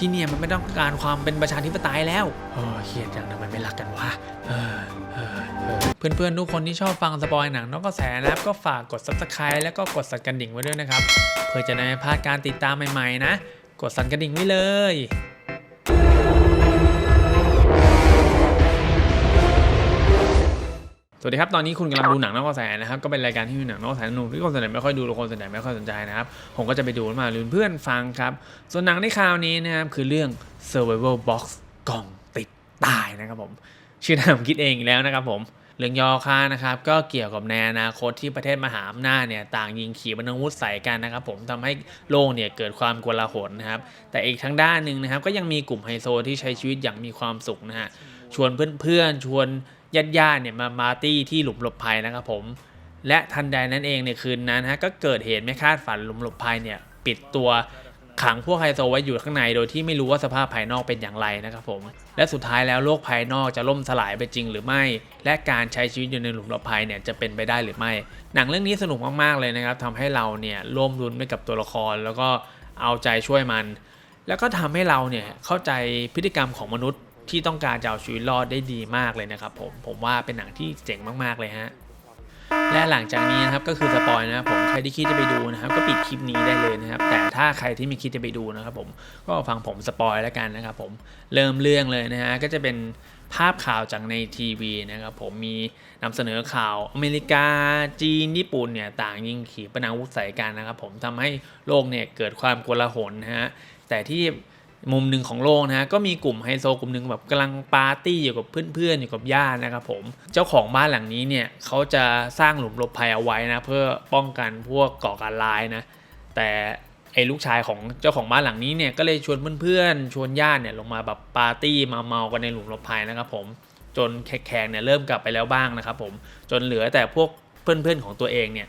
ที่เนี่ยมันไม่ต้องการความเป็นประชาธิปไตยแล้วเออเครียดจังทำไมไม่รักกันวะเออเออเออเพื่อนๆ ทุกคนที่ชอบฟังสปอยหนังนอกกระแสนะครับก็ฝากกด subscribe แล้วก็กดสั่นกระดิ่งไว้ด้วยนะครับ เพื่อจะได้ไม่พลาดการติดตามใหม่ๆนะ กดสั่นกระดิ่งไว้เลย สวัสดีครับ ตอนนี้คุณกำลังดูหนังนอกกระแสนะครับ ก็เป็นรายการที่มีหนังนอกกระแสนุกที่คนส่วนใหญ่ไม่ค่อยดูหรือคนส่วนใหญ่ไม่ค่อยสนใจนะครับ ผมก็จะไปดูมาลืนเพื่อนฟังครับ ส่วนหนังในคราวนี้นะครับ คือเรื่อง Survival Box กล่องติดตายนะครับผม ชื่อหนังผมคิดเองแล้วนะครับผม เรื่องย่อค่านะครับ ก็เกี่ยวกับในอนาคตที่ประเทศมหาอำนาจเนี่ยต่างยิงขีปนาวุธใส่กันนะครับ ผมทำให้โลกเนี่ยเกิดความกลาหลนะครับ แต่อีกทางด้านหนึ่งนะครับ ก็ยังมีกลุ่มไฮโซที่ใช้ชีวิตอย่างมีความสุขนะฮะ ชวนเพื่อนๆ ชวน ญาติญาติๆเนี่ยมาปาตี้ที่หลุมหลบภัยนะครับผม และทันใดนั้นเองในคืนนั้นฮะก็เกิดเหตุไม่คาดฝันหลุมหลบภัยเนี่ยปิดตัวขังพวกไฮโซไว้อยู่ข้างในโดยที่ไม่รู้ว่าสภาพภายนอกเป็นอย่างไรนะครับผม และสุดท้ายแล้วโลกภายนอกจะล่มสลายไปจริงหรือไม่ และการใช้ชีวิตอยู่ในหลุมหลบภัยเนี่ยจะเป็นไปได้หรือไม่ หนังเรื่องนี้สนุกมากๆเลยนะครับทำให้เราเนี่ยร่วมรุนไปกับตัวละคร แล้วก็เอาใจช่วยมัน แล้วก็ทำให้เราเนี่ยเข้าใจพฤติกรรมของมนุษย์ ที่ต้องการจะเอาชีวิตรอดได้ดีมากเลยนะครับผมผมว่าเป็นหนังที่เจ๋งมากๆเลยฮะและหลังจากนี้นะครับก็คือสปอยนะครับผมใครที่คิดจะไปดูนะครับก็ปิดคลิปนี้ได้เลยนะครับแต่ถ้าใครที่ไม่คิดจะไปดูนะครับผมก็ฟังผมสปอยแล้วกันนะครับผมเริ่มเรื่องเลยนะฮะก็จะเป็นภาพข่าวจากในทีวีนะครับผมมีนำเสนอข่าวอเมริกาจีนญี่ปุ่นเนี่ยต่างยิงขีปนาวุธใส่กันนะครับผมทำให้โลกเนี่ยเกิดความโกลาหลนะฮะแต่ที่ มุมหนึ่งของโลกนะฮะก็มีกลุ่มไฮโซกลุ่มหนึ่งแบบกำลังปาร์ตี้อยู่กับเพื่อนๆอยู่กับญาตินะครับผมเจ้าของบ้านหลังนี้เนี่ยเขาจะสร้างหลุมหลบภัยเอาไว้นะเพื่อป้องกันพวกก่อการร้ายนะแต่ไอ้ลูกชายของเจ้าของบ้านหลังนี้เนี่ยก็เลยชวนเพื่อนๆชวนญาติเนี่ยลงมาแบบปาร์ตี้มาเมากันในหลุมหลบภัยนะครับผมจนแขกเนี่ยเริ่มกลับไปแล้วบ้างนะครับผมจนเหลือแต่พวกเพื่อนๆของตัวเองเนี่ย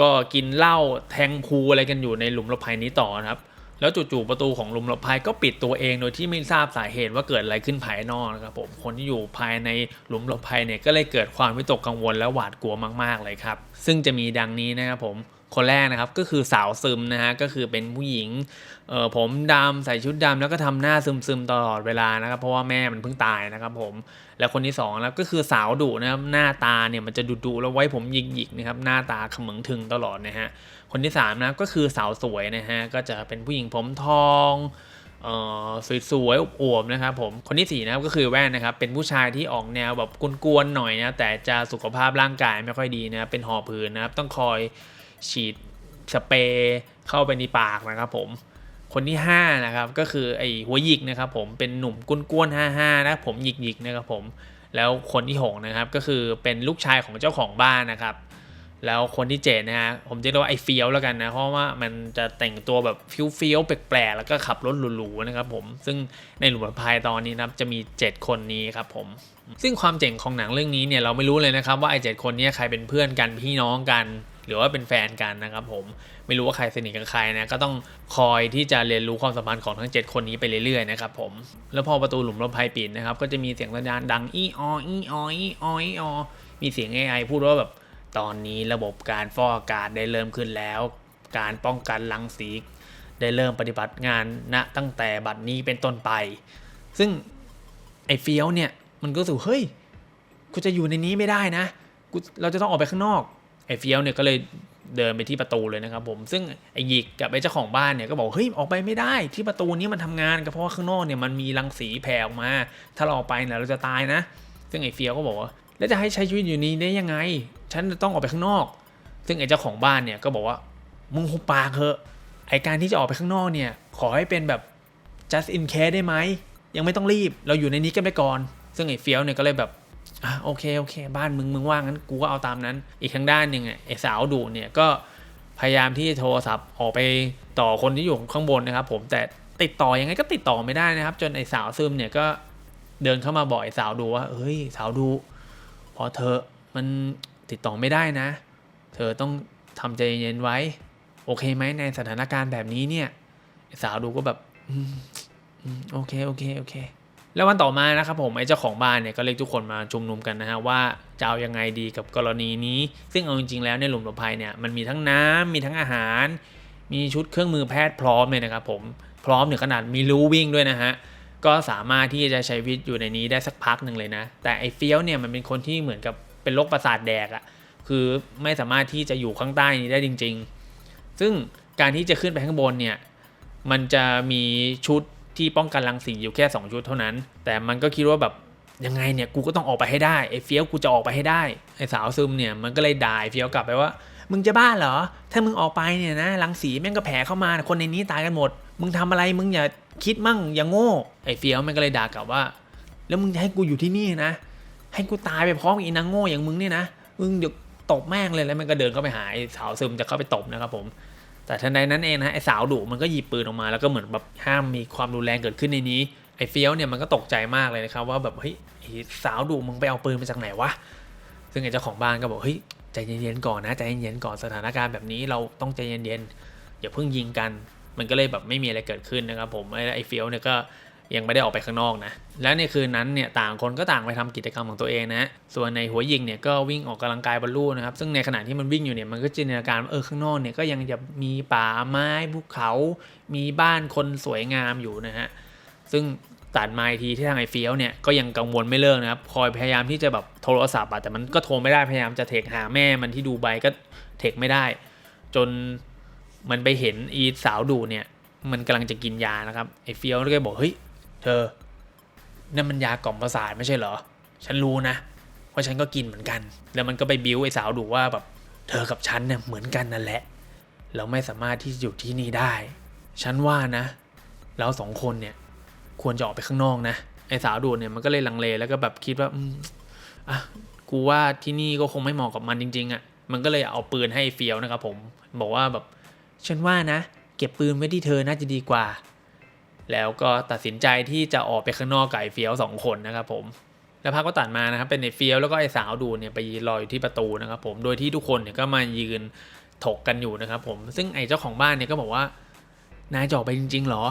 ก็กินเหล้าแทงพูอะไรกันอยู่ในหลุมหลบภัยนี้ต่อนะครับ แล้วจู่ๆประตูของหลุมหลบภัยก็ปิดตัวเองโดยที่ไม่ทราบสาเหตุว่าเกิดอะไรขึ้นภายนอกนะครับผมคนที่อยู่ภายในหลุมหลบภัยเนี่ยก็เลยเกิดความวิตกกังวลและหวาดกลัวมาก ๆเลยครับ ซึ่งจะมีดังนี้นะครับผม คนแรกนะครับก็คือสาวซึมนะฮะก็คือเป็นผู้หญิงเออผมดำใส่ชุดดำแล้วก็ทำหน้าซึมๆตลอดเวลานะครับ เพราะว่าแม่มันเพิ่งตายนะครับผมแล้วคนที่สองแล้วก็คือสาวดุนะครับหน้าตาเนี่ยมันจะดุๆแล้วไว้ผมหยิกๆนะครับหน้าตาขมึงทึงตลอดนะฮะคนที่3นะก็คือสาวสวยนะฮะก็จะเป็นผู้หญิงผมทองเออสวยๆอวบๆนะครับผมคนที่4นะครับก็คือแว่นนะครับเป็นผู้ชายที่ออกแนวแบบกวนๆหน่อยนะแต่จะสุขภาพร่างกายไม่ค่อยดีนะเป็นหอบหืนนะครับต้องคอย ฉีดสเปรย์เข้าไปในปากนะครับผมคนที่ 5 นะครับ ก็คือไอ้หัวหยิกนะครับผมเป็นหนุ่มกวนๆห้านะผมหยิกๆนะครับผมแล้วคนที่หกนะครับก็คือเป็นลูกชายของเจ้าของบ้านนะครับ แล้วคนที่เจ็ดนะฮะผมจะเรียกว่าไอ้เฟี้ยวแล้วกันนะเพราะว่ามันจะแต่งตัวแบบฟิวฟิวแปลกๆแล้วก็ขับรถหรูๆนะครับผมซึ่งในหลุมพายตอนนี้นะครับจะมี 7 คนนี้ครับผมซึ่งความเจ๋งของหนังเรื่องนี้เนี่ยเราไม่รู้เลยนะครับว่าไอ้เจ็ดคนนี้ใครเป็นเพื่อนกันพี่น้องกัน หรือว่าเป็นแฟนกันนะครับผมไม่รู้ว่าใครสนิทกับใครนะก็ต้องคอยที่จะเรียนรู้ความสัมพันธ์ของทั้ง 7 คนนี้ไปเรื่อยๆนะครับผมแล้วพอประตูหลุมรบภัยปิดนะครับก็จะมีเสียงสัญญาณดังอีอออีอออีอออีออมีเสียง AI พูดว่าแบบตอนนี้ระบบการฟอกอากาศได้เริ่มขึ้นแล้ว การป้องกันรังสี ได้เริ่มปฏิบัติงานณตั้งแต่บัดนี้เป็นต้นไป ซึ่งไอ้เฟี้ยวเนี่ยมันก็รู้สึกเฮ้ยกูจะอยู่ในนี้ไม่ได้นะกูเราจะต้องออกไปข้างนอก ไอ้เฟี้ยวเนี่ยก็เลยเดินไปที่ประตูเลยนะครับผมซึ่งไอ้หยิกกับไอ้เจ้าของบ้านเนี่ยก็บอกเฮ้ยออกไปไม่ได้ที่ประตูนี้มันทำงานก็เพราะว่าข้างนอกเนี่ยมันมีรังสีแผ่ออกมา ถ้าเราออกไปเนี่ยเราจะตายนะ ซึ่งไอ้เฟี้ยวก็บอกว่าแล้วจะให้ใช้ชีวิตอยู่นี้ได้ยังไง ฉันจะต้องออกไปข้างนอก ซึ่งไอ้เจ้าของบ้านเนี่ยก็บอกว่ามึงหุบปากเถอะไอการที่จะออกไปข้างนอกเนี่ยขอให้เป็นแบบ just in case ได้ไหมยังไม่ต้องรีบเราอยู่ในนี้กันไปก่อน ซึ่งไอ้เฟี้ยวเนี่ยก็เลยแบบ อะโอเคโอเค บ้านมึงมึงว่างั้นกูก็เอาตามนั้น อีกทางด้านหนึ่งอะไอ้สาวดุเนี่ยก็พยายามที่จะโทรศัพท์ออกไปต่อคนที่อยู่ข้างบนนะครับ ผมแต่ติดต่อยังไงก็ติดต่อไม่ได้นะครับ จนไอ้สาวซึมเนี่ยก็เดินเข้ามาบอกไอ้สาวดูว่าเฮ้ยสาวดูพอเธอมันติดต่อไม่ได้นะ เธอต้องทำใจเย็นไว้ โอเคไหมในสถานการณ์แบบนี้เนี่ย สาวดูก็แบบโอเคโอเคโอเค แล้ววันต่อมานะครับผมไอ้เจ้าของบ้านเนี่ยก็เรียกทุกคนมาชุมนุมกันนะฮะว่าจะเอายังไงดีกับกรณีนี้ ซึ่งเอาจริงๆแล้วในหลุมหลบภัยเนี่ยมันมีทั้งน้ำมีทั้งอาหาร มีชุดเครื่องมือแพทย์พร้อมเลยนะครับผมพร้อมถึงขนาดมีรู้วิ่งด้วยนะฮะก็สามารถที่จะใช้ชีวิตอยู่ในนี้ได้สักพักหนึ่งเลยนะ แต่ไอ้เฟี้ยวเนี่ยมันเป็นคนที่เหมือนกับเป็นโรคประสาทแดกอะคือไม่สามารถที่จะอยู่ข้างใต้นี้ได้จริง ๆ ซึ่งการที่จะขึ้นไปข้างบนเนี่ยมันจะมีชุด ที่ป้องกันรังสีอยู่แค่ 2 ชุดเท่านั้น แต่มันก็คิดว่าแบบยังไงเนี่ยกูก็ต้องออกไปให้ได้ไอ้เฟี้ยวกูจะออกไปให้ได้ไอ้สาวซึมเนี่ยมันก็เลยด่าไอ้เฟี้ยวกลับไปว่ามึงจะบ้าเหรอ ถ้ามึงออกไปเนี่ยนะรังสีแม่งก็แผ่เข้ามา คนในนี้ตายกันหมด มึงทำอะไรมึงอย่าคิดมั่งอย่าโง่ไอ้เฟี้ยวมันก็เลยด่ากลับว่า แล้วมึงจะให้กูอยู่ที่นี่นะให้กูตายไปพร้อมกับอีนางโง่อย่างมึงเนี่ยนะมึงเดี๋ยวตบแม่งเลยแล้วมันก็เดินเข้าไปหาไอ้สาวซึมจะเข้าไปตบนะครับผม แต่ทันใดนั้นเองนะไอ้สาวดุมันก็หยิบปืนออกมา แล้วก็เหมือนแบบห้ามมีความรุนแรงเกิดขึ้นในนี้ไอ้เฟี้ยวเนี่ยมันก็ตกใจมากเลยนะครับว่าแบบเฮ้ยสาวดุมึงไปเอาปืนมาจากไหนวะซึ่งไอ้เจ้าของบ้านก็บอกเฮ้ยใจเย็นๆก่อนนะใจเย็นๆก่อนสถานการณ์แบบนี้เราต้องใจเย็นๆอย่าเพิ่งยิงกัน มันก็เลยแบบไม่มีอะไรเกิดขึ้นนะครับผมไอ้ไอ้เฟี้ยวเนี่ยก็ ยังไม่ได้ออกไปข้างนอกนะ และในคืนนั้นเนี่ยต่างคนก็ต่างไปทำกิจกรรมของตัวเองนะ ส่วนในหัวยิงเนี่ยก็วิ่งออกกำลังกายบนลู่นะครับ ซึ่งในขณะที่มันวิ่งอยู่เนี่ยมันก็จินตนาการเออข้างนอกเนี่ยก็ยังจะมีป่าไม้ภูเขา มีบ้านคนสวยงามอยู่นะฮะ ซึ่งตัดมาทีที่ทางไอ้เฟี้ยวเนี่ยก็ยังกังวลไม่เลิกนะครับ คอยพยายามที่จะแบบโทรศัพท์อะแต่มันก็โทรไม่ได้พยายามจะเทคหาแม่มันที่ดูใบก็เทคไม่ได้ จนมันไปเห็นอีสาวดูเนี่ยมันกำลังจะกินยานะครับไอ้เฟี้ยวก็เลยบอกเฮ้ย ธอนั่นมันยากล่อมประสาทไม่ใช่เหรอ ฉันรู้นะ เพราะฉันก็กินเหมือนกัน แล้วมันก็ไปบิ้วไอ้สาวดูว่าแบบเธอกับฉันเนี่ยเหมือนกันนั่นแหละ เราไม่สามารถที่จะอยู่ที่นี่ได้ ฉันว่านะ เราสองคนเนี่ยควรจะออกไปข้างนอกนะ ไอ้สาวดูเนี่ยมันก็เลยลังเลแล้วก็แบบคิดว่า อืมอะ กูว่าที่นี่ก็คงไม่เหมาะกับมันจริง ๆอะ่ะ มันก็เลยเอาปืนให้เฟียวนะครับผม บอกว่าแบบ ฉันว่านะ เก็บปืนไว้ที่เธอน่าจะดีกว่า แล้วก็ตัดสินใจที่จะออกไปข้างนอกไอ้เฟียวสองคนนะครับผมแล้วภาพก็ตัดมานะครับเป็นไอ้เฟียวแล้วก็ไอ้สาวดูเนี่ยไปรออยู่ที่ประตูนะครับผมโดยที่ทุกคนเนี่ยก็มายืนถกกันอยู่นะครับผมซึ่งไอ้เจ้าของบ้านเนี่ยก็บอกว่านายจะออกไปจริง ๆ หรอ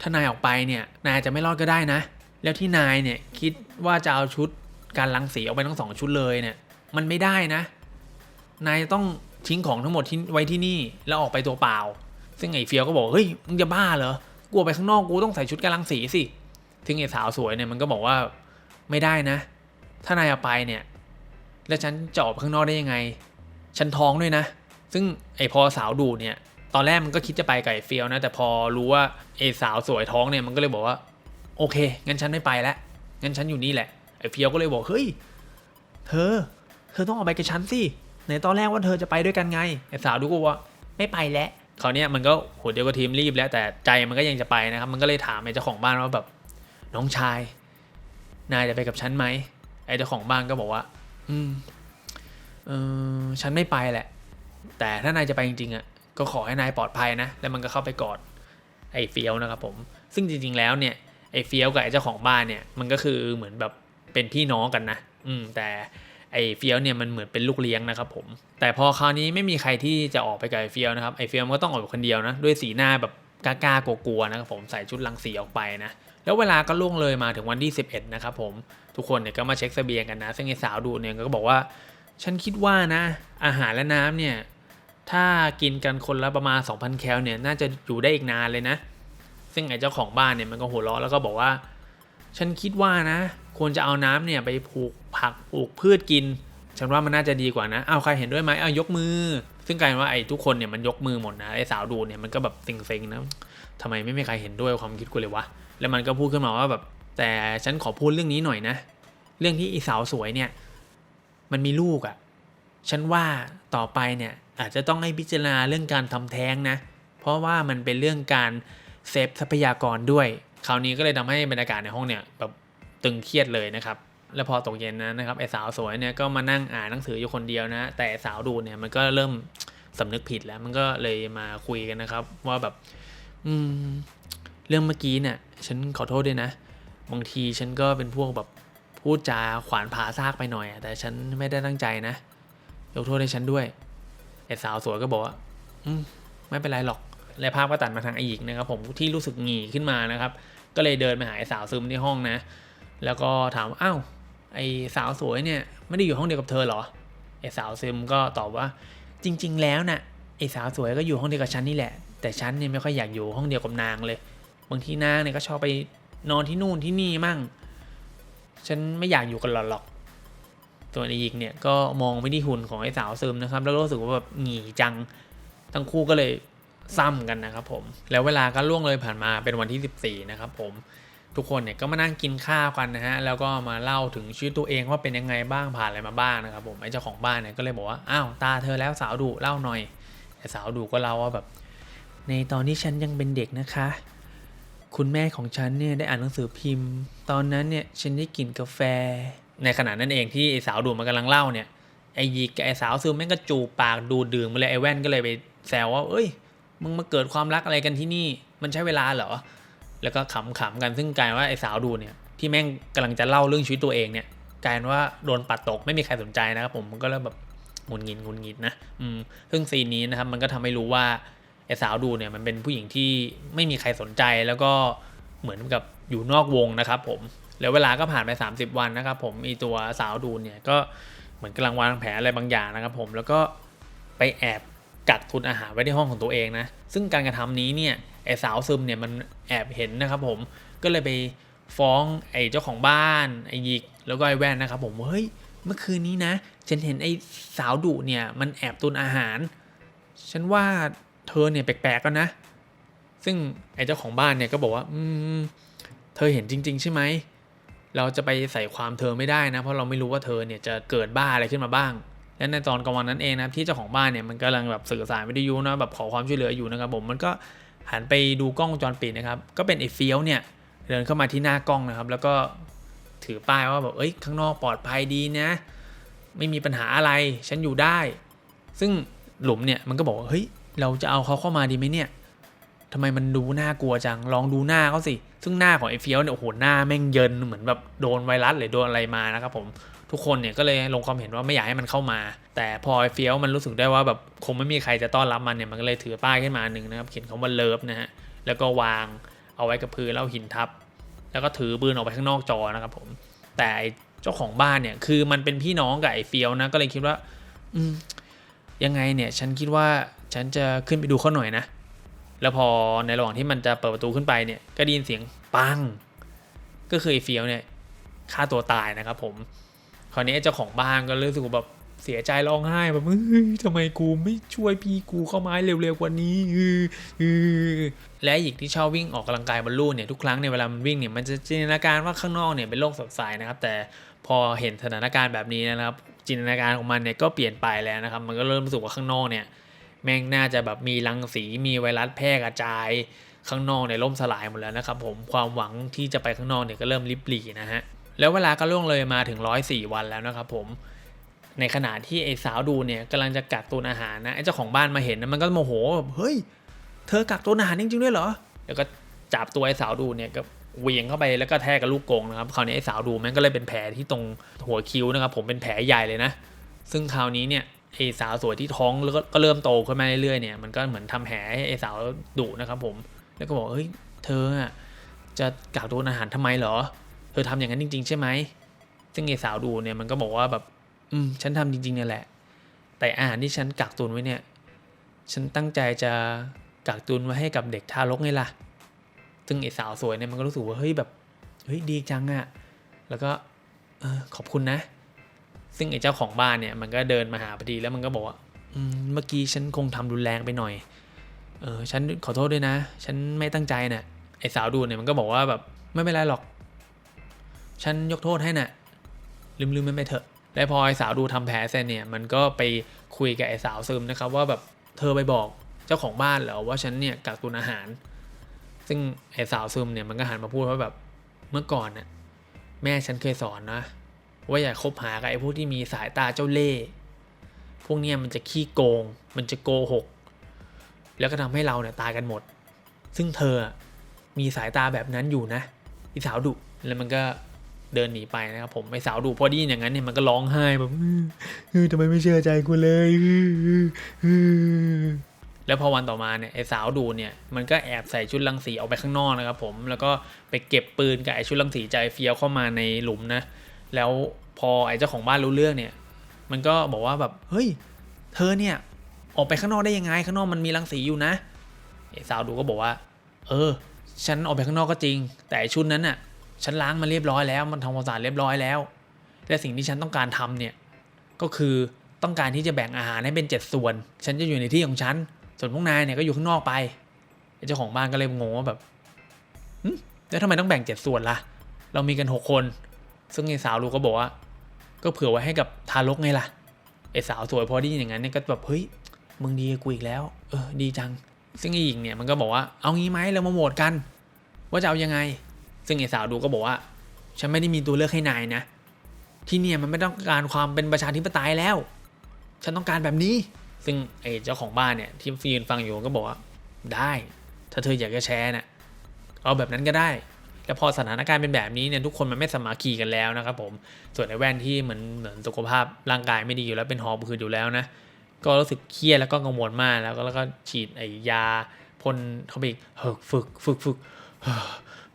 ถ้านายออกไปเนี่ยนายจะไม่รอดก็ได้นะ แล้วที่นายเนี่ยคิดว่าจะเอาชุดการลังสีออกไปทั้งสองชุดเลยเนี่ยมันไม่ได้นะ นายต้องทิ้งของทั้งหมดที่ไว้ที่นี่แล้วออกไปตัวเปล่า ซึ่งไอ้เฟียวก็บอกเฮ้ยมึงจะบ้าเหรอ กูออกไปข้างนอกกูต้องใส่ชุดการลังสีสิซึ่งไอ้สาวสวยเนี่ยมันก็บอกว่าไม่ได้นะ ถ้านายเอาไปเนี่ย แล้วฉันจะออกไปข้างนอกได้ยังไง ฉันท้องด้วยนะ ซึ่งไอ้พอสาวดูเนี่ย ตอนแรกมันก็คิดจะไปกับไอ้เฟียวนะ แต่พอรู้ว่าไอ้สาวสวยท้องเนี่ยมันก็เลยบอกว่า โอเค งั้นฉันไม่ไปแล้วงั้นฉันอยู่นี่แหละไอ้เฟียวก็เลยบอกเฮ้ยเธอ เธอต้องออกไปกับฉันสิไหนตอนแรกว่าเธอจะไปด้วยกันไงไอ้สาวดูก็ว่าไม่ไปแล้ว คราวเนี้ยมันก็หัวเดียวกับทีมรีบแล้วแต่ใจมันก็ยังจะไปนะครับ มันก็เลยถามไอ้เจ้าของบ้านว่าแบบน้องชาย นายจะไปกับฉันไหมไอ้เจ้าของบ้านก็บอกว่า อืมเออฉันไม่ไปแหละ แต่ถ้านายจะไปจริงๆอะก็ขอให้นายปลอดภัยนะ แล้วมันก็เข้าไปกอดไอ้เฟียวนะครับผม ซึ่งจริงๆแล้วเนี่ยไอ้เฟียวกับไอ้เจ้าของบ้านเนี่ย มันก็คือเหมือนแบบเป็นพี่น้องกันนะ อืม แต่ ไอเฟียวเนี่ยมันเหมือนเป็นลูกเลี้ยงนะครับผม แต่พอคราวนี้ไม่มีใครที่จะออกไปกับไอเฟียวนะครับไอเฟียวก็ต้องออกคนเดียวนะด้วยสีหน้าแบบกล้าๆกลัวๆนะครับผมใส่ชุดลังสีออกไปนะแล้วเวลาก็ล่วงเลยมาถึงวันที่ 11 นะครับผมทุกคนเนี่ยก็มาเช็คเสบียงกันนะ ซึ่งไอ้สาวดูเนี่ยก็บอกว่า ฉันคิดว่านะ อาหารและน้ำเนี่ยถ้ากินกันคนละประมาณ 2,000 แคลเนี่ยน่าจะอยู่ได้อีกนานเลยนะ ซึ่งไอ้เจ้าของบ้านเนี่ยมันก็หัวเราะแล้วก็บอกว่า ฉันคิดว่านะ ควรจะเอาน้ำเนี่ยไปปลูกผักปลูกพืชกิน ฉันว่ามันน่าจะดีกว่านะ เอาใครเห็นด้วยไหมเอายกมือ ซึ่งกลายเป็นว่าไอ้ทุกคนเนี่ยมันยกมือหมดนะ ไอ้สาวดูเนี่ยมันก็แบบเซ็งๆนะทำไมไม่มีใครเห็นด้วยความคิดกูเลยวะ แล้วมันก็พูดขึ้นมาว่าแบบ แต่ฉันขอพูดเรื่องนี้หน่อยนะ เรื่องที่ไอ้สาวสวยเนี่ย มันมีลูกอะ่ะ ฉันว่าต่อไปเนี่ยอาจจะต้องให้พิจารณาเรื่องการทำแท้งนะ เพราะว่ามันเป็นเรื่องการเซฟทรัพยากรด้วย คราวนี้ก็เลยทำให้บรรยากาศในห้องเนี่ยแบบ ตึงเครียดเลยนะครับแล้วพอตกเย็นนะนะครับไอ้สาวสวยเนี่ยก็มานั่งอ่านหนังสืออยู่คนเดียวนะ แต่สาวดูเนี่ยมันก็เริ่มสำนึกผิดแล้ว มันก็เลยมาคุยกันนะครับ ว่าแบบ อืม เรื่องเมื่อกี้เนี่ยฉันขอโทษด้วยนะ บางทีฉันก็เป็นพวกแบบพูดจาขวานผ่าซากไปหน่อย แต่ฉันไม่ได้ตั้งใจนะยกโทษให้ฉันด้วยไอ้สาวสวยก็บอกว่าอืมไม่เป็นไรหรอกและภาพก็ตัดมาทางไอหญิงนะครับ ผมที่รู้สึกหงีขึ้นมานะครับ ก็เลยเดินไปหาไอ้สาวซึมที่ห้องนะ แล้วก็ถามว่าอ้าวไอ้สาวสวยเนี่ยไม่ได้อยู่ห้องเดียวกับเธอเหรอไอ้สาวซึมก็ตอบว่าจริง ๆ แล้วน่ะไอ้สาวสวยก็อยู่ห้องเดียวกับฉันนี่แหละ แต่ฉันเนี่ยไม่ค่อยอยากอยู่ห้องเดียวกับนางเลย บางทีนางเนี่ยก็ชอบไปนอนที่นู่นที่นี่มั่ง ฉันไม่อยากอยู่กันหรอกส่วนอ้ยิกเนี่ยก็มองไปที่หุ่นของไอ้สาวซึมนะครับ แล้วรู้สึกว่าแบบหงีจัง ทั้งคู่ก็เลยซ้ำกันนะครับผม แล้วเวลาก็ล่วงเลยผ่านมาเป็นวันที่ 14 นะครับผม ทุกคนเนี่ยก็มานั่งกินข้าวกันนะฮะแล้วก็มาเล่าถึงชีวิตตัวเองว่าเป็นยังไงบ้างผ่านอะไรมาบ้างนะครับผมไอ้เจ้าของบ้านเนี่ยก็เลยบอกว่าอ้าวตาเธอแล้วสาวดุเล่าหน่อยแต่สาวดุก็เล่าว่าแบบ ในตอนที่ฉันยังเป็นเด็กนะคะ คุณแม่ของฉันเนี่ยได้อ่านหนังสือพิมพ์ ตอนนั้นเนี่ยฉันได้กินกาแฟ ในขณะนั้นเองที่ไอ้สาวดูมันกำลังเล่าเนี่ยไอ้ยิกกับไอ้สาวซึมแม่งก็จูบปากดูดดื่มไปเลยไอ้แว่นก็เลยไปแซวว่าเอ้ยมึงมาเกิดความรักอะไรกันที่นี่ มันใช้เวลาเหรอ แล้วก็ขำๆกันซึ่งกลายว่าไอ้สาวดูเนี่ยที่แม่งกำลังจะเล่าเรื่องชีวิตตัวเองเนี่ยกลายว่าโดนปัดตกไม่มีใครสนใจนะครับผมมันก็เริ่มแบบหงุนงิดงุนงิดนะอืมซึ่งซีนนี้นะครับมันก็ทำให้รู้ว่าไอ้สาวดูเนี่ยมันเป็นผู้หญิงที่ไม่มีใครสนใจแล้วก็เหมือนกับอยู่นอกวงนะครับผมแล้วเวลาก็ผ่านไป 30 วันนะครับผมอีตัวสาวดูเนี่ยก็เหมือนกำลังวางแผนอะไรบางอย่างนะครับผมแล้วก็ไปแอบกักตุนอาหารไว้ในห้องของตัวเองนะซึ่งการกระทำนี้เนี่ย ไอ้สาวซึมเนี่ยมันแอบเห็นนะครับผมก็เลยไปฟ้องไอ้เจ้าของบ้านไอ้ยิกแล้วก็ไอ้แว่นนะครับผมเฮ้ยเมื่อคืนนี้นะฉันเห็นไอ้สาวดุเนี่ยมันแอบตุนอาหาร ฉันว่าเธอเนี่ยแปลกๆกันนะ ซึ่งไอ้เจ้าของบ้านเนี่ยก็บอกว่าอืมเธอเห็นจริง ๆ ใช่ไหมเราจะไปใส่ความเธอไม่ได้นะ เพราะเราไม่รู้ว่าเธอเนี่ยจะเกิดบ้าอะไรขึ้นมาบ้าง และในตอนกลางวันนั้นเองนะที่เจ้าของบ้านเนี่ยมันกำลังแบบสื่อสารวิทยุนะแบบขอความช่วยเหลืออยู่นะครับผมมันก็ หันไปดูกล้องวงจรปิดนะครับ ก็เป็นไอ้เฟี้ยวเนี่ยเดินเข้ามาที่หน้ากล้องนะครับ แล้วก็ถือป้ายว่าแบบเอ้ยข้างนอกปลอดภัยดีนะ ไม่มีปัญหาอะไรฉันอยู่ได้ ซึ่งหลุมเนี่ยมันก็บอกว่าเฮ้ยเราจะเอาเขาเข้ามาดีไหมเนี่ยทำไมมันดูน่ากลัวจัง ลองดูหน้าเขาสิ ซึ่งหน้าของไอ้เฟี้ยวเนี่ยโอ้โหหน้าแม่งเยินเหมือนแบบโดนไวรัสหรือโดนอะไรมานะครับผม ทุกคนเนี่ยก็เลยลงความเห็นว่าไม่อยากให้มันเข้ามา แต่พอไอ้เฟี้ยวมันรู้สึกได้ว่าแบบคงไม่มีใครจะต้อนรับมันเนี่ยมันก็เลยถือป้ายขึ้นมาหนึ่งนะครับเขียนคำว่าเลิฟนะฮะแล้วก็วางเอาไว้กับพื้นแล้วหินทับ แล้วก็ถือปืนออกไปข้างนอกจอนะครับผม แต่เจ้าของบ้านเนี่ยคือมันเป็นพี่น้องกับไอ้เฟี้ยวนะก็เลยคิดว่า อืมยังไงเนี่ยฉันคิดว่าฉันจะขึ้นไปดูเขาหน่อยนะแล้วพอในระหว่างที่มันจะเปิดประตูขึ้นไปเนี่ยก็ได้ยินเสียงปัง ก็คือไอ้เฟียวเนี่ยฆ่าตัวตายนะครับผม คราวนี้เจ้าของบ้านก็รู้สึกแบบเสียใจร้องไห้แบบเฮ้ยทำไมกูไม่ช่วยพี่กูเข้าไม้เร็วๆกว่านี้เออเออและหญิงที่ชอบวิ่งออกกำลังกายบนลู่เนี่ยทุกครั้งเนี่ยเวลามันวิ่งเนี่ยมันจะจินตนาการว่าข้างนอกเนี่ยเป็นโลกสดใสนะครับ แต่พอเห็นสถานการณ์แบบนี้นะครับ จินตนาการของมันเนี่ยก็เปลี่ยนไปแล้วนะครับ มันก็เริ่มรู้สึกว่าข้างนอกเนี่ยแม่งน่าจะแบบมีรังสีมีไวรัสแพร่กระจายข้างนอกเนี่ยล่มสลายหมดแล้วนะครับผมความหวังที่จะไปข้างนอกเนี่ยก็เริ่มริบหรี่นะฮะ แล้วเวลาก็ล่วงเลยมาถึง 104 วันแล้วนะครับผม ในขณะที่ไอ้สาวดูเนี่ยกำลังจะกักตุนอาหารนะไอ้เจ้าของบ้านมาเห็นนะมันก็โมโหแบบเฮ้ย เธอกักตุนอาหารจริงๆด้วยเหรอ แล้วก็จับตัวไอ้สาวดูเนี่ยก็เวียงเข้าไปแล้วก็แทกกับลูกกงนะครับคราวนี้ไอ้สาวดูแม่งก็เลยเป็นแผลที่ตรงหัวคิ้วนะครับ ผมเป็นแผลใหญ่เลยนะ ซึ่งคราวนี้เนี่ยไอ้สาวสวยที่ท้องแล้วก็เริ่มโตขึ้นมาเรื่อยๆเนี่ยมันก็เหมือนทำแผลให้ไอ้สาวดุนะครับผมแล้วก็บอกเฮ้ยเธออะจะกักตุนอาหารทำไมเหรอ เธอทำอย่างนั้นจริง ๆ ใช่ไหมซึ่งไอ้สาวดูเนี่ยมันก็บอกว่าแบบ อืม ฉันทำจริงๆนี่แหละ แต่อาหารที่ฉันกักตุนไว้เนี่ย ฉันตั้งใจจะกักตุนไว้ให้กับเด็กทารกไงล่ะ ซึ่งไอ้สาวสวยเนี่ยมันก็รู้สึกว่าเฮ้ยแบบเฮ้ยดีจังอะแล้วก็เออขอบคุณนะ ซึ่งไอ้เจ้าของบ้านเนี่ยมันก็เดินมาหาพอดีแล้วมันก็บอกว่าเมื่อกี้ฉันคงทำรุนแรงไปหน่อย เออฉันขอโทษด้วยนะ ฉันไม่ตั้งใจน่ะไอ้สาวดูเนี่ยมันก็บอกว่าแบบไม่เป็นไรหรอก ฉันยกโทษให้น่ะ ลืมลืมมันไปเถอะ และพอไอ้สาวดูทำแผลเสร็จเนี่ย มันก็ไปคุยกับไอ้สาวซึมนะครับ ว่าแบบเธอไปบอกเจ้าของบ้านเหรอว่าฉันเนี่ยกักตุนอาหาร ซึ่งไอ้สาวซึมเนี่ยมันก็หันมาพูดว่าแบบเมื่อก่อนน่ะแม่ฉันเคยสอนนะ ว่าอย่าคบหากับไอ้พวกที่มีสายตาเจ้าเล่ห์พวกเนี้ยมันจะขี้โกง มันจะโกหก แล้วก็ทำให้เราเนี่ยตายกันหมด ซึ่งเธอมีสายตาแบบนั้นอยู่นะอีสาวดุแล้วมันก็ เดินหนีไปนะครับผมไอ้สาวดุพอด้ยินอย่างนั้นเนี่ยมันก็ร้องไห้แบบทำไมไม่เชื่อใจกูเลยแล้วพอวันต่อมาเนี่ยไอ้สาวดูเนี่ยมันก็แอบใส่ชุดรังสีออกไปข้างนอกนะครับผมแล้วก็ไปเก็บปืนกับไอ้ชุดรังสีใจเฟี้ยวเข้ามาในหลุมนะแล้วพอไอ้เจ้าของบ้านรู้เรื่องเนี่ย มันก็บอกว่าแบบเฮ้ย เธอเนี่ยออกไปข้างนอกได้ยังไงข้างนอกมันมีรังสีอยู่นะไอ้สาวดูก็บอกว่า เออ ฉันออกไปข้างนอกก็จริง แต่ชุดนั้นน่ะ ฉันล้างมาเรียบร้อยแล้ว มันทำความสะอาดเรียบร้อยแล้ว และสิ่งที่ฉันต้องการทำเนี่ย ก็คือต้องการที่จะแบ่งอาหารให้เป็นเจ็ดส่วน ฉันจะอยู่ในที่ของฉัน ส่วนพวกนายเนี่ยก็อยู่ข้างนอกไป เจ้าของบ้านก็เลยงงว่าแบบแล้วทำไมต้องแบ่งเจ็ดส่วนล่ะ เรามีกันหกคน ซึ่งไอ้สาวลูกก็บอกว่า ก็เผื่อไว้ให้กับทารกไงล่ะ ไอ้สาวสวยพอได้ยินอย่างนั้นเนี่ยก็แบบเฮ้ย มึงดีกูอีกแล้ว เออ ดีจัง ซึ่งไอ้หญิงเนี่ยมันก็บอกว่า เอางี้ไหมเรามาโหวตกัน ว่าจะเอายังไง ซึ่งไอ้สาวดูก็บอกว่า ฉันไม่ได้มีตัวเลือกให้นายนะ ที่เนี่ยมันไม่ต้องการความเป็นประชาธิปไตยแล้ว ฉันต้องการแบบนี้ ซึ่งไอ้เจ้าของบ้านเนี่ยที่ยืนฟังอยู่ก็บอกว่า ได้ ถ้าเธออยากจะแชร์น่ะเอาแบบนั้นก็ได้แต่พอสถานการณ์เป็นแบบนี้เนี่ยทุกคนมันไม่สมัคคีกันแล้วนะครับผม ส่วนไอ้แว่นที่เหมือนเหมือนสุขภาพร่างกายไม่ดีอยู่แล้วเป็นหอบคืนอยู่แล้วนะ ก็รู้สึกเครียดแล้วก็กังวลมากแล้วก็แล้วก็ฉีดไอ้ยาพ่นเข้าไปอีกเฮ้อฝึกฝึกฝึก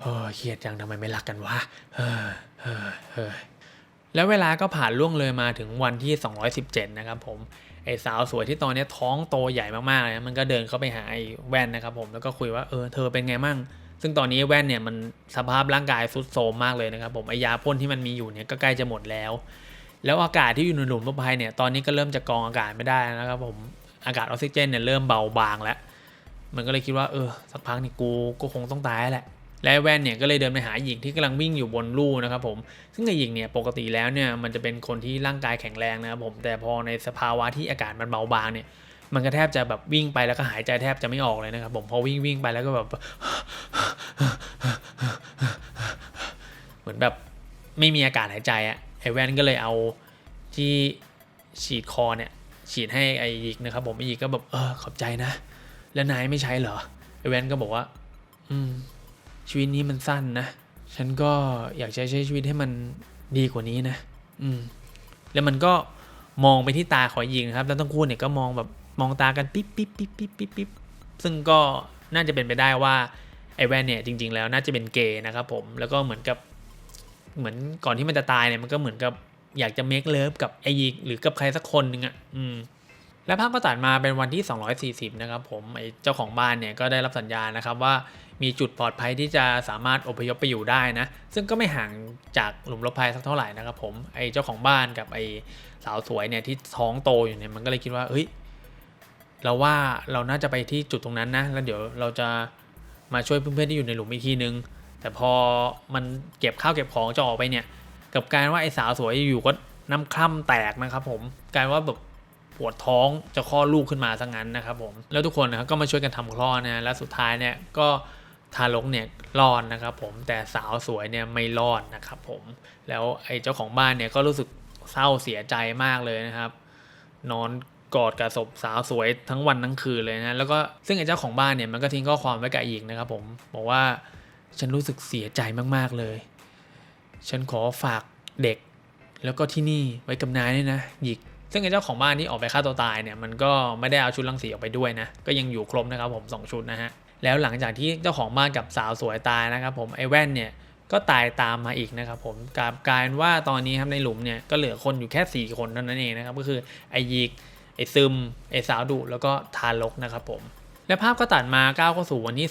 เฮ้อเฮ้อเครียดจังทำไมไม่รักกันวะเฮ้อเฮ้อเฮ้อแล้วเวลาก็ผ่านล่วงเลยมาถึงวันที่ 217 นะครับผมไอ้สาวสวยที่ตอนนี้ท้องโตใหญ่มากๆเลยนะมันก็เดินเข้าไปหาไอ้แว่นนะครับผมแล้วก็คุยว่าเออเธอเป็นไงมั่งซึ่งตอนนี้แว่นเนี่ยมันสภาพร่างกายทรุดโทรมมากเลยนะครับผมไอยาพ่นที่มันมีอยู่เนี่ยก็ใกล้จะหมดแล้ว แล้วอากาศที่อยู่ในหลุมรถไฟเนี่ยตอนนี้ก็เริ่มจะกรองอากาศไม่ได้นะครับผมอากาศออกซิเจนเนี่ยเริ่มเบาบางแล้ว มันก็เลยคิดว่าเออสักพักนี่กูก็คงต้องตายแหละ และแว่นเนี่ยก็เลยเดินไปหาหญิงที่กำลังวิ่งอยู่บนลู่นะครับผมซึ่งไอหญิงเนี่ยปกติแล้วเนี่ยมันจะเป็นคนที่ร่างกายแข็งแรงนะครับผมแต่พอในสภาวะที่อากาศมันเบาบางเนี่ยมันก็แทบจะแบบวิ่งไปแล้วก็หายใจแทบจะไม่ออกเลยนะครับผมพอวิ่งวิ่งไปแล้วก็แบบเหมือนแบบไม่มีอากาศหายใจอะไอแวนก็เลยเอาที่ฉีดคอเนี่ยฉีดให้ไอยิกนะครับผมไอยิกก็แบบเออขอบใจนะ แล้วนายไม่ใช้เหรอไอแวนก็บอกว่า อืม ชีวิตนี้มันสั้นนะ ฉันก็อยากใช้ใช้ชีวิตให้มันดีกว่านี้นะ อืม แล้วมันก็มองไปที่ตาของยิงครับ แล้วทั้งคู่เนี่ยก็มองแบบมองตากันปิ๊บปิ๊บปิ๊บปิ๊บปิ๊บปิ๊บซึ่งก็น่าจะเป็นไปได้ว่าไอแวนเนี่ยจริง ๆ แล้วน่าจะเป็นเกย์นะครับผม แล้วก็เหมือนกับเหมือนก่อนที่มันจะตายเนี่ยมันก็เหมือนกับอยากจะเมคเลิฟกับไอยิกหรือกับใครสักคนหนึ่งอะ อืม แล้วภาพก็ตัดมาเป็นวันที่ 240 นะครับผมไอเจ้าของบ้านเนี่ยก็ได้รับสัญญาณนะครับว่ามีจุดปลอดภัยที่จะสามารถอพยพไปอยู่ได้นะ ซึ่งก็ไม่ห่างจากหลุมรบภัยสักเท่าไหร่นะครับผมไอเจ้าของบ้านกับไอสาวสวยเนี่ยที่ท้องโตอยู่เนี่ยมันก็เลยคิดว่าเฮ้ยเราว่าเราน่าจะไปที่จุดตรงนั้นนะแล้วเดี๋ยวเราจะมาช่วยเพื่อนๆที่อยู่ในหลุมอีกทีนึง แต่พอมันเก็บข้าวเก็บของจะออกไปเนี่ย กับการว่าไอ้สาวสวยอยู่ก็น้ำคร่ำแตกนะครับผมกลารว่าแบบ ปวดท้องจะคลอดลูกขึ้นมาซะงั้นนะครับผมแล้วทุกคนนะครับก็มาช่วยกันทำคลอดนะและสุดท้ายเนี่ยก็ทารกเนี่ยรอดนะครับผมแต่สาวสวยเนี่ยไม่รอดนะครับผมแล้วไอ้เจ้าของบ้านเนี่ยก็รู้สึกเศร้าเสียใจมากเลยนะครับ นอนกอดกับศพสาวสวยทั้งวันทั้งคืนเลยนะแล้วก็ซึ่งไอ้เจ้าของบ้านเนี่ยมันก็ทิ้งข้อความไว้กับหญิงนะครับผมบอกว่าฉันรู้สึกเสียใจมากๆเลย ฉันขอฝากเด็ก แล้วก็ที่นี่ไว้กับนายด้วยนะหยิก ซึ่งไอ้เจ้าของบ้านที่ออกไปฆ่าตัวตายเนี่ยมันก็ไม่ได้เอาชุดรังสีออกไปด้วยนะก็ยังอยู่ครบนะครับผมสองชุดนะฮะแล้วหลังจากที่เจ้าของบ้านกับสาวสวยตายนะครับผมไอ้แว่นเนี่ยก็ตายตามมาอีกนะครับผมกลารกลายว่าตอนนี้ครับในหลุมเนี่ยก็เหลือคนอยู่แค่ 4 คนเท่านั้นเองนะครับก็คือไอ้ยิกไอ้ซึมไอ้สาวดุแล้วก็ทารกนะครับผมและภาพก็ตัดมาก้าวเข้าสู่วันที่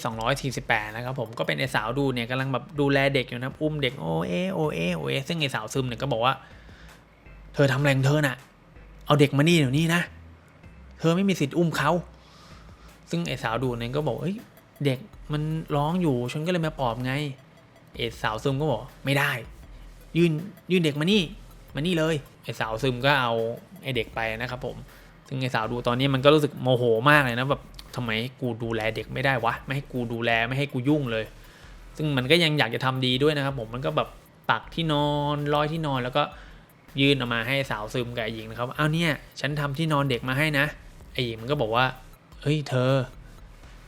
248 นะครับผมก็เป็นไอ้สาวดูเนี่ยกำลังแบบดูแลเด็กอยู่นะอุ้มเด็กโอเอโอเอโอเอซึ่งไอ้สาวซึมเนี่ยก็บอกว่า เธอทำแรงเธอน่ะ เอาเด็กมานี่เดี๋ยวนี้นะ เธอไม่มีสิทธิ์อุ้มเขา ซึ่งไอ้สาวดูเนี่ยก็บอกเอ้ยเด็กมันร้องอยู่ฉันก็เลยมาปลอบไงไอ้สาวซึมก็บอกไม่ได้ ยื่นยื่นเด็กมานี่มานี่เลยไอ้สาวซึมก็เอาไอ้เด็กไปนะครับผมซึ่งไอ้สาวดูตอนนี้มันก็รู้สึกโมโหมากเลยนะแบบทำไมกูดูแลเด็กไม่ได้วะไม่ให้กูดูแลไม่ให้กูยุ่งเลย ซึ่งมันก็ยังอยากจะทำดีด้วยนะครับผมมันก็แบบตักที่นอนร้อยที่นอนแล้วก็ ยื่นออกมาให้สาวซึมกับไอ้หญิงนะครับเอาเนี่ย ฉันทำที่นอนเด็กมาให้นะ ไอ้หญิงมันก็บอกว่า เฮ้ยเธอ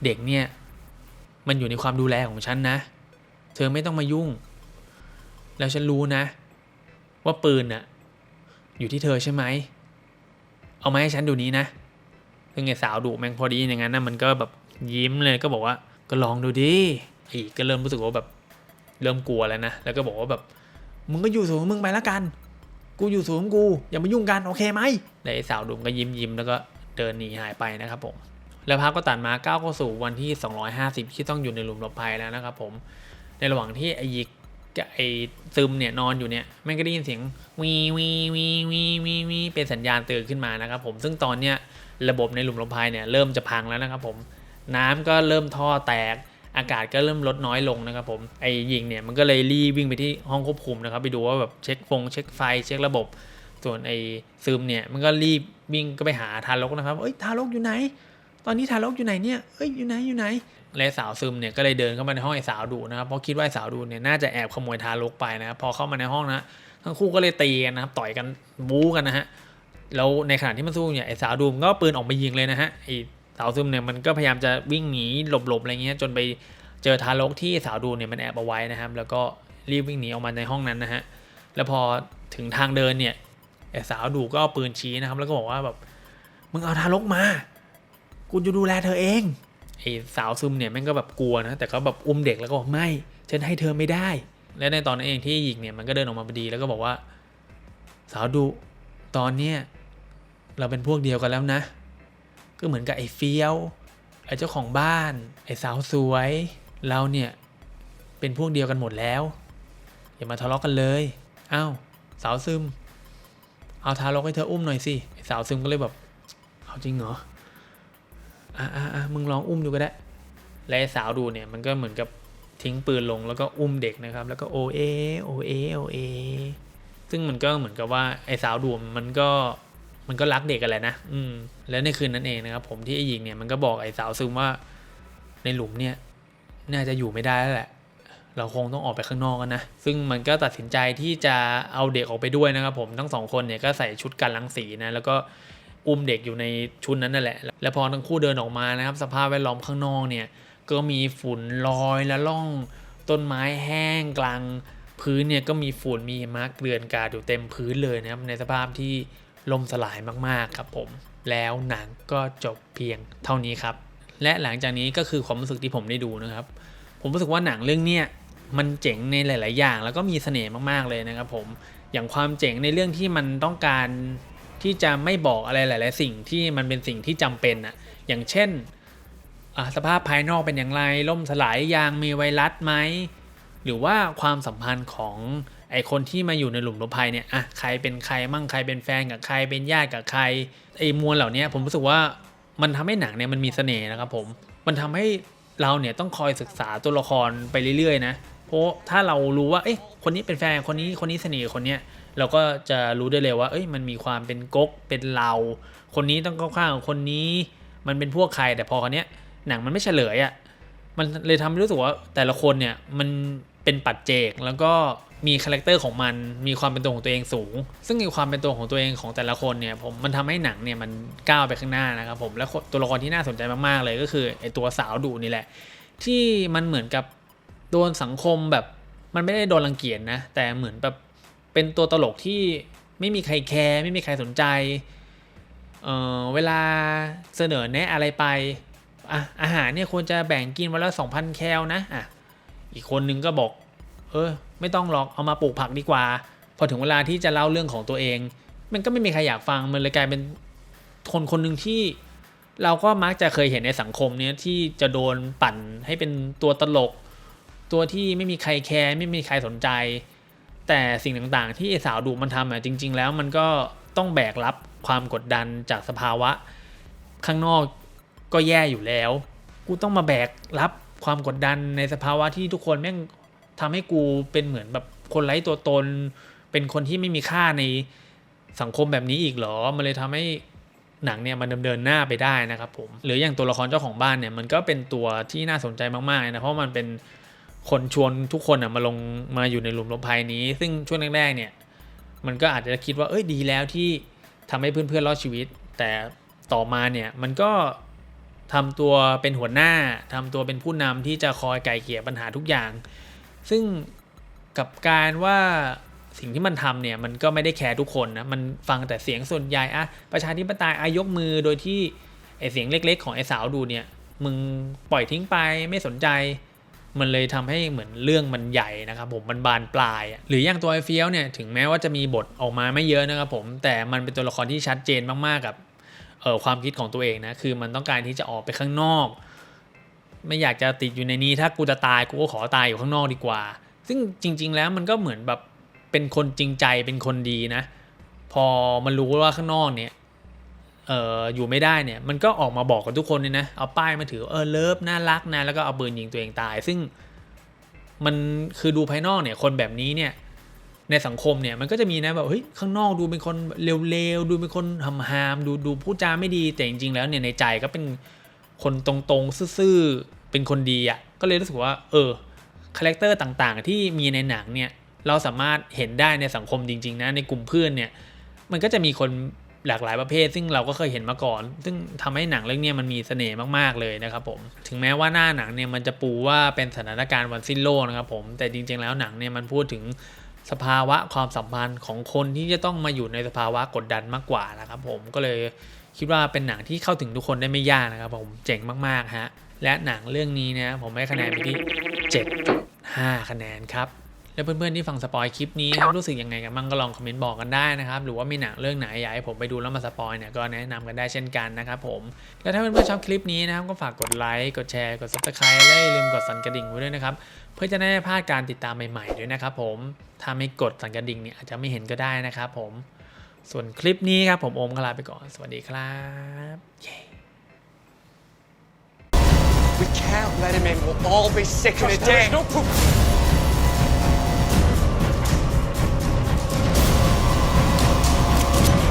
เด็กเนี่ย มันอยู่ในความดูแลของฉันนะ เธอไม่ต้องมายุ่ง แล้วฉันรู้นะ ว่าปืนน่ะอยู่ที่เธอใช่ไหม เอามาให้ฉันดูนี้นะซึ่งไอ้สาวดุแมงพอดีอย่างนั้นนะมันก็แบบยิ้มเลยก็บอกว่า ก็ลองดูดิไอีกก็เริ่มรู้สึกว่าแบบเริ่มกลัวแล้วนะ แล้วก็บอกว่าแบบ มึงก็อยู่สูงของมึงไปแล้วกัน กูอยู่สูงกู อย่ามายุ่งกันโอเคไหมแล้วไอ้สาวดุมก็ยิ้มยิ้มแล้วก็เดินหนีหายไปนะครับผม แล้วภาพก็ตัดมาก้าวเข้าสู่วันที่ 250 ที่ต้องอยู่ในหลุมหลบภัยแล้วนะครับผม ในระหว่างที่ไอยิกกับไอซึมเนี่ยนอนอยู่เนี่ยแม่งก็ได้ยินเสียงวีวีวีวีวีวีเป็นสัญญาณเตือนขึ้นมานะครับผมซึ่งตอนเนี้ยระบบในหลุมหลบภัยเนี่ยเริ่มจะพังแล้วนะครับผมน้ำก็เริ่มท่อแตก อากาศก็เริ่มลดน้อยลงนะครับผมไอ้ยิงเนี่ยมันก็เลยรีบวิ่งไปที่ห้องควบคุมนะครับไปดูว่าแบบเช็คฟงเช็คไฟเช็คระบบ ส่วนไอ้ซึมเนี่ยมันก็รีบวิ่งก็ไปหาทารกนะครับเอ้ยทารกอยู่ไหน ตอนนี้ทารกอยู่ไหนเนี่ยเอ้ยอยู่ไหนอยู่ไหนและสาวซึมเนี่ยก็เลยเดินเข้ามาในห้องไอ้สาวดูนะครับเพราะคิดว่าไอ้สาวดูเนี่ยน่าจะแอบขโมยทารกไปนะครับพอเข้ามาในห้องนะทั้งคู่ก็เลยตีกันนะครับต่อยกันบู๊กันนะฮะแล้วในขณะที่มันสู้เนี่ยไอ้สาวดูมก็ปืนออกมายิงเลยนะฮะไอ้าวซึมเนี่ยมันก็พยายามจะวิ่งหนีหลบๆอะไรเงี้ยจนไปเจอทารกที่สาวดูเนี่ยมันแอบเอาไว้นะครับ แล้วก็รีบวิ่งหนีออกมาในห้องนั้นนะฮะแล้วพอถึงทางเดินเนี่ยไอ้สาวดูก็เอาปืนชี้นะครับ แล้วก็บอกว่าแบบมึงเอาทารกมากูจะดูแลเธอเองไอ้สาวซึมเนี่ยแม่งก็แบบกลัวนะแต่ก็แบบอุ้มเด็กแล้วก็บอกไม่ฉันให้เธอไม่ได้ และในตอนนั้นเองที่หญิงเนี่ยมันก็เดินออกมาพอดีแล้วก็บอกว่า สาวดูตอนเนี้ยเราเป็นพวกเดียวกันแล้วนะ ก็เหมือนกับไอ้เฟี้ยว ไอ้เจ้าของบ้าน ไอ้สาวสวย เราเนี่ยเป็นพวกเดียวกันหมดแล้ว อย่ามาทะเลาะกันเลยอ้าวสาวซึม เอาทารกให้เธออุ้มหน่อยสิไอ้สาวซึมก็เลยแบบเอาจริงเหรออะอะอะมึงลองอุ้มดูก็ได้ และไอ้สาวดูเนี่ยมันก็เหมือนกับทิ้งปืนลงแล้วก็อุ้มเด็กนะครับ แล้วก็โอเอโอเอโอเอซึ่งมันก็เหมือนกับว่าไอ้สาวดูมันก็ มันก็รักเด็กกันแหละนะอืมแล้วในคืนนั้นเองนะครับ ผมที่ไอ้หญิงเนี่ยมันก็บอกไอ้สาวซึมว่า ในหลุมเนี่ย น่าจะอยู่ไม่ได้แล้วแหละ เราคงต้องออกไปข้างนอกกันนะ ซึ่งมันก็ตัดสินใจที่จะเอาเด็กออกไปด้วยนะครับ ผมทั้งสองคนเนี่ยก็ใส่ชุดกันรังสีนะแล้วก็อุ้มเด็กอยู่ในชุดนั้นนั่นแหละ แล้วพอทั้งคู่เดินออกมานะครับ สภาพแวดล้อมข้างนอกเนี่ย ก็มีฝุ่นลอยและล่อง ต้นไม้แห้งกลางพื้นเนี่ยก็มีฝุ่นมีมะเกลื่อนกาดอยู่เต็มพื้นเลยนะครับในสภาพที่ ล่มสลายมากๆครับผม แล้วหนังก็จบเพียงเท่านี้ครับ และหลังจากนี้ก็คือความรู้สึกที่ผมได้ดูนะครับ ผมรู้สึกว่าหนังเรื่องเนี้ยมันเจ๋งในหลาย ๆ อย่าง แล้วก็มีเสน่ห์มากๆเลยนะครับผมอย่างความเจ๋งในเรื่องที่มันต้องการที่จะไม่บอกอะไรหลาย ๆ สิ่งที่มันเป็นสิ่งที่จำเป็นอะอย่างเช่นสภาพภายนอกเป็นอย่างไรล่มสลายยางมีไวรัสไหมหรือว่าความสัมพันธ์ของ ไอคนที่มาอยู่ในหลุมหลบภัยเนี่ยอะใครเป็นใครมั่งใครเป็นแฟนกับใครเป็นญาติกับใครไอมวลเหล่านี้ผมรู้สึกว่ามันทำให้หนังเนี่ยมันมีเสน่ห์นะครับผมมันทำให้เราเนี่ยต้องคอยศึกษาตัวละครไปเรื่อยๆนะเพราะถ้าเรารู้ว่าเอ้ยคนนี้เป็นแฟนคนนี้คนนี้เสน่ห์คนเนี้ยเราก็จะรู้ได้เลยว่า เอ้ยมันมีความเป็นก๊กเป็นเราคนนี้ต้องเข้าข้างคนนี้ มันเป็นพวกใครแต่พอคนเนี้ยหนังมันไม่เฉลยอะ่ะมันเลยทำให้รู้สึกว่าแต่ละคนเนี่ยมันเป็นปัจเจกแล้วก็ มีคาแรคเตอร์ของมัน มีความเป็นตัวของตัวเองสูง ซึ่งมีความเป็นตัวของตัวเองของแต่ละคนเนี่ยผมมันทำให้หนังเนี่ยมันก้าวไปข้างหน้านะครับผมและตัวละครที่น่าสนใจมากๆเลยก็คือไอตัวสาวดูนี่แหละ ที่มันเหมือนกับโดนสังคมแบบมันไม่ได้โดนรังเกียจนะแต่เหมือนแบบเป็นตัวตลกที่ไม่มีใครแคร์ไม่มีใครสนใจเออเวลาเสนอแนะอะไรไปอะอาหารเนี่ยควรจะแบ่งกินวันละ2,000 แคลนะอะอีกคนนึงก็บอก เออ ไม่ต้องหรอกเอามาปลูกผักดีกว่า พอถึงเวลาที่จะเล่าเรื่องของตัวเอง มันก็ไม่มีใครอยากฟังมันเลยกลายเป็นคนคนหนึ่งที่เราก็มักจะเคยเห็นในสังคมเนี้ยที่จะโดนปั่นให้เป็นตัวตลก ตัวที่ไม่มีใครแคร์ไม่มีใครสนใจ แต่สิ่งต่างๆ ที่ไอ้สาวดูมันทำอะจริง ๆ แล้วมันก็ต้องแบกรับความกดดันจากสภาวะ ข้างนอกก็แย่อยู่แล้ว กูต้องมาแบกรับความกดดันในสภาวะที่ทุกคนแม่ง ทำให้กูเป็นเหมือนแบบคนไร้ตัวตน เป็นคนที่ไม่มีค่าในสังคมแบบนี้อีกเหรอ มันเลยทำให้หนังเนี่ยมันดำเนินหน้าไปได้นะครับผมหรืออย่างตัวละครเจ้าของบ้านเนี่ยมันก็เป็นตัวที่น่าสนใจมากๆนะเพราะมันเป็นคนชวนทุกคนอะมาลงมาอยู่ในหลุมลบภัยนี้ ซึ่งช่วงแรกๆเนี่ยมันก็อาจจะคิดว่าเอ้ยดีแล้วที่ทำให้เพื่อนๆรอดชีวิต แต่ต่อมาเนี่ยมันก็ทำตัวเป็นหัวหน้าทำตัวเป็นผู้นำที่จะคอยไกลเกลี่ยปัญหาทุกอย่าง ซึ่งกับการว่าสิ่งที่มันทำเนี่ยมันก็ไม่ได้แคร์ทุกคนนะ มันฟังแต่เสียงส่วนใหญ่อะประชาธิปไตยอายกมือโดยที่ไอเสียงเล็ก ๆ ของไอสาวดูเนี่ย มึงปล่อยทิ้งไปไม่สนใจ มันเลยทำให้เหมือนเรื่องมันใหญ่นะครับผมมันบานปลาย หรืออย่างตัวไอเฟียวเนี่ยถึงแม้ว่าจะมีบทออกมาไม่เยอะนะครับผมแต่มันเป็นตัวละครที่ชัดเจนมากๆกับเออความคิดของตัวเองนะคือมันต้องการที่จะออกไปข้างนอก ไม่อยากจะติดอยู่ในนี้ ถ้ากูจะตายกูก็ขอตายอยู่ข้างนอกดีกว่า ซึ่งจริง ๆ แล้วมันก็เหมือนแบบเป็นคนจริงใจเป็นคนดีนะ พอมันรู้ว่าข้างนอกเนี่ยเอออยู่ไม่ได้เนี่ย มันก็ออกมาบอกกับทุกคนเลยนะ เอาป้ายมาถือเออเลิฟน่ารักนะแล้วก็เอาปืนยิงตัวเองตาย ซึ่งมันคือดูภายนอกเนี่ย คนแบบนี้เนี่ย ในสังคมเนี่ยมันก็จะมีนะแบบเฮ้ยข้างนอกดูเป็นคนเร็วๆดูเป็นคนหำหามดูดูพูดจาไม่ดีแต่จริงๆแล้วเนี่ยในใจก็เป็น คนตรงๆซื่อๆเป็นคนดีอะ่ะก็เลยรู้สึกว่าเออคาแรคเตอร์ต่างๆ ที่มีในหนังเนี่ยเราสามารถเห็นได้ในสังคมจริงๆนะในกลุ่มเพื่อนเนี่ยมันก็จะมีคนหลากหลายประเภท ซึ่งเราก็เคยเห็นมาก่อน ซึ่งทำให้หนังเรื่องนี้มันมีเสน่ห์มากๆเลยนะครับผมถึงแม้ว่าหน้าหนังเนี่ยมันจะปูว่าเป็นสถานการณ์วันสิ้นโลกนะครับผมแต่จริงๆแล้วหนังเนี่ยมันพูดถึงสภาวะความสัมพันธ์ของคนที่จะต้องมาอยู่ในสภาวะกดดันมากกว่านะครับผมก็เลย คิดว่าเป็นหนังที่เข้าถึงทุกคนได้ไม่ยากนะครับผมเจ๋งมากๆฮะและหนังเรื่องนี้นี่ยผมให้คะแนนไปที่ 7.5 คะแนนครับแล้วเพื่อนๆที่ฟังสปอยคลิปนี้ครับรู้สึกยังไงกันบ้างก็ลองคอมเมนต์บอกกันได้นะครับหรือว่ามีหนังเรื่องไหนอยากให้ผมไปดูแล้วมาสปอยเนี่ยก็แนะนำกันได้เช่นกันนะครับผมแล้วถ้าเพื่อนๆชอบคลิปนี้นะครับก็ฝากกดไลค์กดแชร์กด subscribe และอย่าลืมกดสั่นกระดิ่งไว้ด้วยนะครับเพื่อจะได้ไม่พลาดการติดตามใหม่ๆด้วยนะครับผมถ้าไม่กดสั่นกระดิ่งเนี่ยอาจจะไม่เห็นก็ได้นะครับผม ส่วนคลิปนี้ครับผมโอมก็ลาไปก่อน สวัสดีครับเย้ We can't let him in. We'll all be sick in a day.